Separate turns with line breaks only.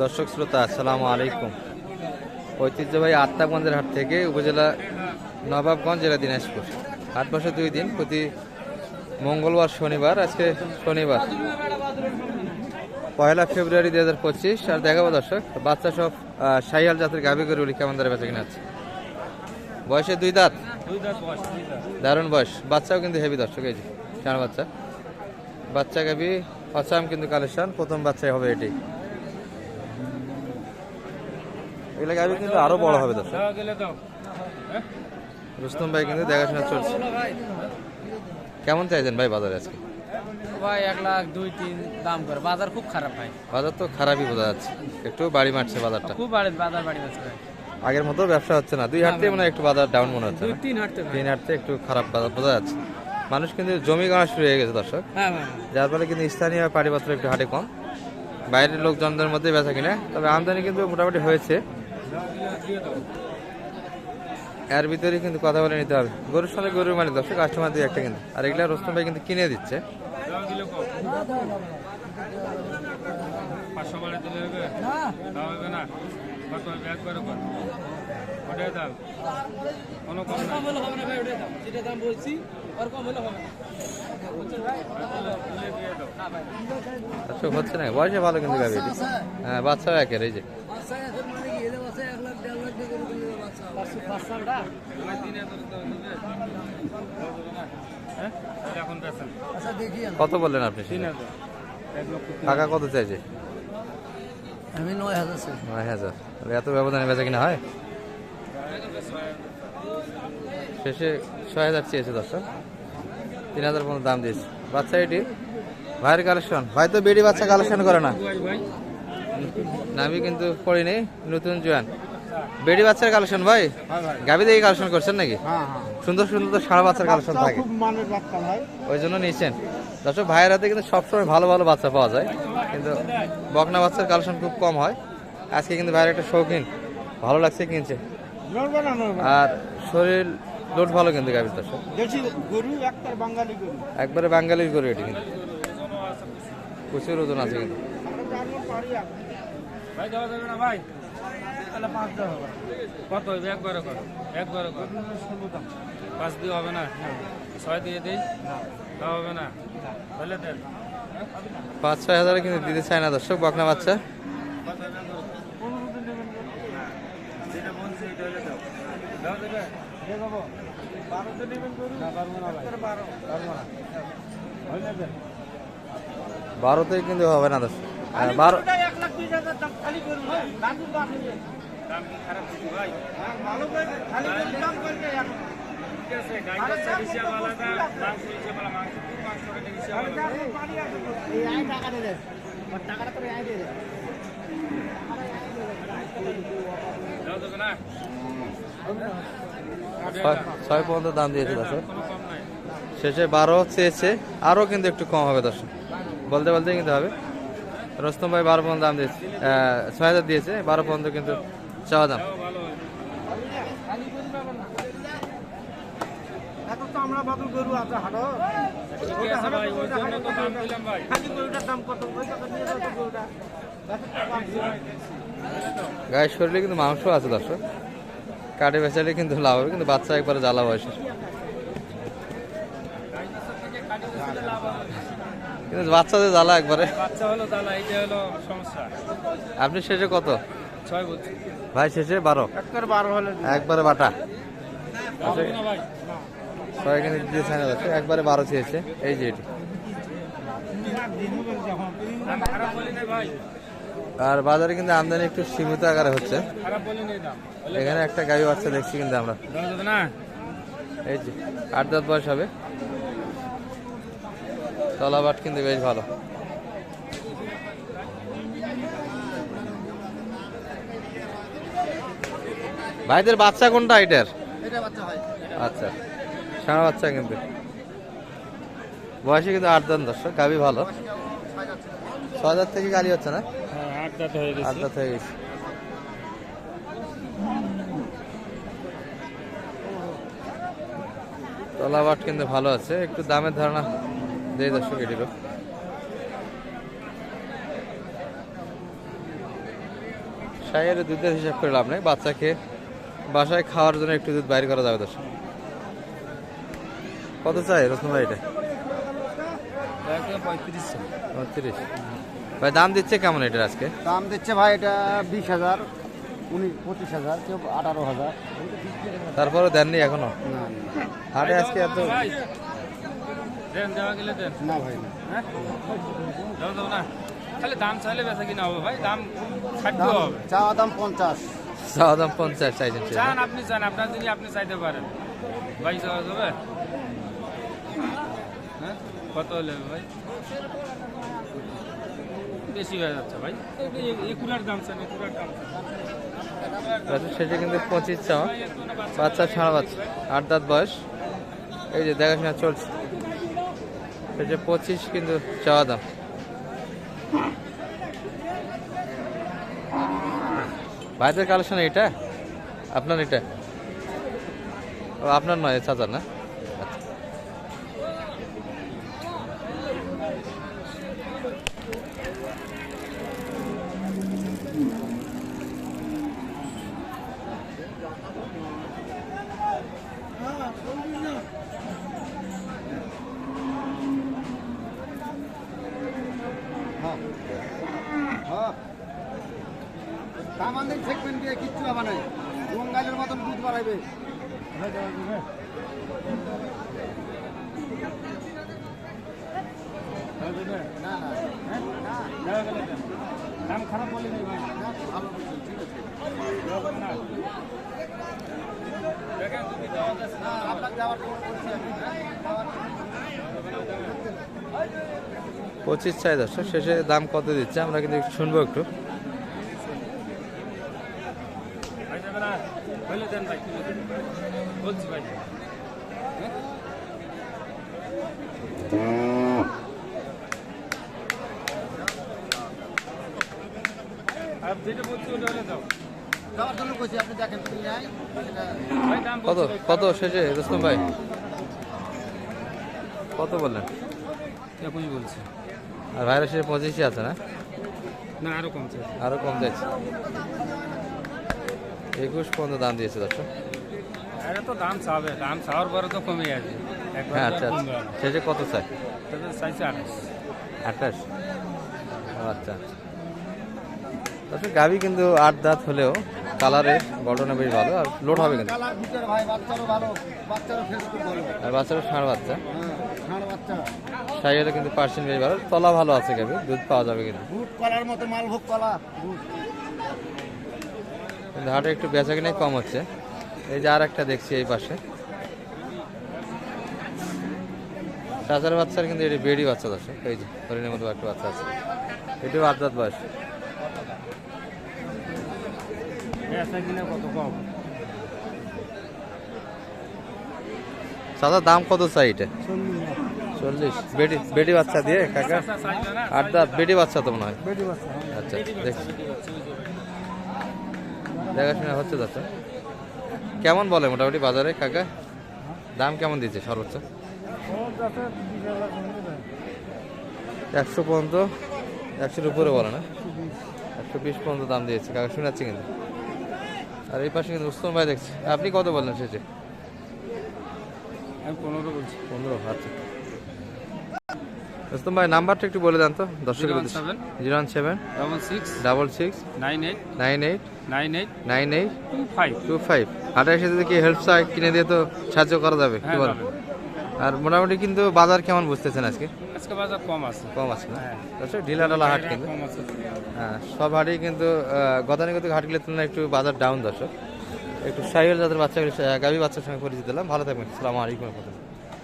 দর্শক শ্রোতা, আসসালামু আলাইকুম। ঐতিহ্যবাহী আত্মাগঞ্জের হাট থেকে উপজেলা নবাবগঞ্জ জেলা দিনাজপুর। হাট বসে দুই দিন, প্রতি মঙ্গলবার শনিবার, আজকে শনিবার। পয়লা ফেব্রুয়ারি দুই হাজার পঁচিশ, আর দেখাবো দর্শক বাচ্চা সব শাহিয়াল জাতের গাভি গরুগুলি কেমন ধরে বেচা কিনা আছে বয়সে দুই দাঁত। দারুণ বয়স। বাচ্চাও কিন্তু হেভি দর্শক এই যে চার বাচ্চা। বাচ্চা গাভি অসাম কিন্তু কালেকশন প্রথম বাচ্চাই হবে এটি। এগুলো গাভি কিন্তু আরও বড় হবে দর্শক। রুস্তম ভাই কিন্তু দেখাশোনা চলছে। কেমন চাইছেন ভাই বাজারে আজকে?
ভাই এক লাখ দুই তিন দাম করে। বাজার খুব খারাপ ভাই।
বাজার তো খারাপই বোঝা যাচ্ছে। একটু বাড়ি মারছে বাজারটা।
খুব বাড়ি বাজার বাড়ি যাচ্ছে ভাই।
আগের মতো ব্যবসা হচ্ছে না। দুই হাটতে মনে হয় একটু বাজার ডাউন মনে হচ্ছে
তিন হাঁটতে
তিন হাটতে একটু খারাপ বাজার বোঝা যাচ্ছে। মানুষ কিন্তু জমি গাড়া শুরু হয়ে গেছে দর্শক।
হ্যাঁ
যার ফলে কিন্তু স্থানীয় পারিপত্র একটু হাটে কম। বাইরের লোকজনদের মধ্যে বেচা কিনা। তবে আমদানি কিন্তু মোটামুটি হয়েছে। এর ভিতরে কিন্তু কথা বলে নিতে হবে। গরুর সঙ্গে গরুর মানে দর্শক কাস্টমার দিয়ে একটা কিন্তু। আর এগুলা রোস্তম ভাই কিন্তু কিনে দিচ্ছে।
পাঁচশো দিলে হবে। না। কত হবে একবারে ওটাই দাম কোনো কম
হলে হবে না ভাই ওটাই দাম যেটা দাম বলছি আর কম হলে হবে না।
দর্শক হচ্ছে না। বয়সে ভালো কিন্তু গাবি হ্যাঁ বাচ্চা একের এই যে।
দিবে হ্যাঁ? তাহলে এখন বেছেন
কত বললেন আপনি টাকা কত চাইছে?
আমি নয় হাজার
নয় হাজার। এত ব্যবধানে বেচা কিনা হয়? শেষে ছয় হাজার চেয়েছে দর্শক। তিন হাজার পর্যন্ত দাম দিয়েছে। বাচ্চা এটি? ভাইয়ের কালেকশন ভাই তো বেডি বাচ্চা কালেকশন করে না। নামি কিন্তু পড়িনি নতুন জোয়ান। বেডি বাচ্চার কালেকশন ভাই?
হ্যাঁ ভাই
গাবি দেখে কালেকশন করছেন নাকি?
হ্যাঁ হ্যাঁ।
সুন্দর সুন্দর তো সারা বাচ্চার কালেকশন থাকে। ওই জন্য নিয়েছেন। দর্শক ভাইয়ের হাতে কিন্তু সবসময় ভালো ভালো বাচ্চা পাওয়া যায় কিন্তু বকনা বাচ্চার কালেকশন খুব কম হয়। আজকে কিন্তু ভাইয়ের একটা শৌখিন ভালো লাগছে কিনছে। আর শরীর লোট ভালো কিন্তু গাভীর দর্শক।
দেশি গরু একটা বাঙালি গরু।
একবারে বাঙালির গরু এটি কিন্তু। প্রচুর ওজন আছে কিন্তু।
কত হবে একবারে করো একবারে করো। পাঁচ দিয়ে হবে না? ছয় দিয়ে দিই? তা হবে না? তাহলে দেন।
পাঁচ ছয় হাজারে কিন্তু দিতে চায় না দর্শক বকনা বাচ্চা।
যেটা বলছি এটা হলে দাও দাও দেবে দেখাবো বারোতে না না না
কিন্তু হবে না দর্শক হ্যাঁ, বারো
দাম কি খারাপ ভাই? ভালো করে খালি দাম করবে
ছয় পর্যন্ত দাম দিয়েছে দর্শক। শেষে বারো, চেয়েছে। আরও কিন্তু একটু কম হবে দর্শক। বলতে বলতে কিন্তু হবে। রস্তম ভাই বারো পর্যন্ত দাম দিয়েছে। ছয় হাজার দিয়েছে। বারো পর্যন্ত কিন্তু চাওয়া দাম
তাও ভালো হয়
এত তো আমরা বাবু গরু আছে হাটো।
ঠিক আছে ভাই ওই জন্য তো দাম দিলাম ভাই।
খালি গরুটার দাম কত? ওই টাকা নিয়ে যাও তো গরুটা।
গায়ের শরীরে কিন্তু মাংস আছে দর্শক। কাটে বেচালে কিন্তু লাভ হবে কিন্তু বাচ্চা একবারে জ্বালা বয়সে। কিন্তু বাচ্চাদের জ্বালা একবারে।
বাচ্চা হলো তাহলে এইটা হলো সমস্যা।
আপনি শেষে কত?
ছয় বলছি।
ভাই শেষে বারো।
একবার বারো হলে
একবারে বাটা।
ভাই
ছয় কিন্তু দিতে চায় না একবারে বারো চেয়েছে। এই যে এটি। আর বাজারে কিন্তু আমদানি একটু সীমিত আকারে হচ্ছে। এখানে একটা গাড়ি বাচ্চা দেখছি কিন্তু আমরা। এই যে আট দশ বয়স হবে। তলাবাট কিন্তু বেশ ভালো। ভাইদের বাচ্চা কোনটা এটার? আচ্ছা। সারা বাচ্চা কিন্তু। বয়সে কিন্তু আট দান দর্শক গাবি ভালো। ছ হাজার থেকে গাড়ি হচ্ছে না?
হ্যাঁ আট দাঁত হয়ে
আট দাঁত হয়ে গেছে। তলাবাট কিন্তু ভালো আছে। একটু দামের ধারণা দেয় দর্শক এটিরও সাইয়ের দুধের হিসাব করে লাভ নেই। বাচ্চাকে বাসায় খাওয়ার জন্য একটু দুধ বাইর করা যাবে দর্শক। কত চাই রসুন ভাই এটা
পঁয়ত্রিশ
পঁয়ত্রিশ। ভাই দাম দিচ্ছে কেমন এটার আজকে?
দাম দিচ্ছে ভাই এটা বিশ হাজার উনিশ পঁচিশ হাজার কেউ আঠারো হাজার।
তারপরে দেননি এখনও?
না
হাটে আজকে এত
না ভাই না।
হ্যাঁ? খালি দাম চাইলে বেচা কিনা হবে ভাই দাম থাকতে
দাম
হবে।
চাওয়া দাম পঞ্চাশ।
চাওয়া দাম পঞ্চাশ চাইছেন।
চান আপনি চান আপনার যদি আপনি চাইতে পারেন। ভাই চাওয়া যাবে? হ্যাঁ? কত হলে ভাই? বেশি হয়ে যাচ্ছে ভাই। একুলার দাম চান একুলার দাম।
আচ্ছা, সেটা কিন্তু পঁচিশ চাওয়া। বাচ্চা ছাড়া বাচ্চা আট দাঁত বয়স। এই যে দেখাশোনা চলছে। সেটা পঁচিশ কিন্তু চাওয়া দাম। ভাইদের কালেকশন এটা আপনার এটা আপনার নয় চাচার না?
হ্যাঁ দাম ঠেকবেন দিয়ে কিচ্ছু হবে না বঙ্গালের মতন দুধ বাড়াইবে না না
দাম খারাপ বলে নেই ভাই
ভালো ঠিক আছে না আপনার যাওয়ার
পঁচিশ চাই দর্শক শেষে দাম কত দিচ্ছে? আমরা কিন্তু একটু শুনব একটু।
ভাই যাবে না বলে দেন ভাই বলছি ভাই আর যেটা বলছি ওটা হলে দাও
যাওয়ার জন্য বলছি আপনি দেখেন তুমি নাই এটা-
ভাই দাম
কত? কত শেষে? রুস্তম ভাই? কত বললেন?
বলছি।
আর ভাইরা শেষে পঁচিশই আছে না?
না আরও কমছে
আরও কম যাচ্ছে একুশ পর্যন্ত দাম দিয়েছে দর্শক।
আরে তো দাম চাবে দাম চাওয়ার পরে তো কমে যাবে।
হ্যাঁ আচ্ছা আচ্ছা। শেষে কত চাই?
চাইছে আঠাশ।
আঠাশ? আচ্ছা আচ্ছা। দর্শক গাভি কিন্তু আট দাঁত হলেও কালারে গঠনে বেশ ভালো আর লোড হবে কিন্তু।
বাচ্চারও বাচ্চারও
আর বাচ্চারা ষাঁড় বাচ্চা। সাইকেলে কিন্তু পার্সেন্ট বেশ ভালো। তলা ভালো আছে গাভি দুধ পাওয়া যাবে কিন্তু।
দুধ কলার মতো মালভোগ কলা
কিন্তু হাটে একটু বেচা কিনাই কম হচ্ছে। এই যে আর একটা দেখছি এই পাশে। চাচার বাচ্চার কিন্তু এটি বেডি বাচ্চা দর্শক এই যে হরিণের মতো একটা বাচ্চা আছে। এটিও আট দাঁত বয়স।
বেচা কিনা কত কম?
চাচার দাম কত চাই এটা? চল্লিশ। বেডি বেডি বাচ্চা দিয়ে, কাকা? আট দাঁত বেডি বাচ্চা তো মনে হয়।
বেটি
আচ্ছা দেখছি দেখাশোনা হচ্ছে দাদা কেমন বলে মোটামুটি বাজারে, কাকা? দাম কেমন দিচ্ছে সর্বোচ্চ? একশো পর্যন্ত, একশোর উপরে বলে না? একশো বিশ পর্যন্ত দাম দিয়েছে। কাকা শোনাচ্ছি কিন্তু। আর এই পাশে কিন্তু উস্তম ভাই দেখছি। আপনি কত বললেন শেষে?
আমি পনেরো বলছি।
পনেরো আচ্ছা। ভাই নাম্বারটা একটু বলে দেন তো দর্শকের zero one seven.
Double six.
Double six.
Nine eight.
Nine eight.
Nine eight.
Nine eight.
Two five.
Two five. হাটের সাথে কি হেল্প চাই কিনে দিয়ে তো সাহায্য করা যাবে কি
হ্যাঁ
বলেন? আর মোটামুটি কিন্তু বাজার কেমন বুঝতেছেন আজকে?
আজকে বাজার কম আছে।
কম আছে না?
হ্যাঁ।
দর্শক ঢিলা ঢালা হাট কিন্তু। হ্যাঁ সব হাটেই কিন্তু গতানুগতিক হাটগুলোর তুলনায় একটু বাজার ডাউন দর্শক। একটু সাইকেল যাদের বাচ্চা গাভী বাচ্চার সঙ্গে পরিচিত দিলাম ভালো থাকবেন। সালামু আলাইকুম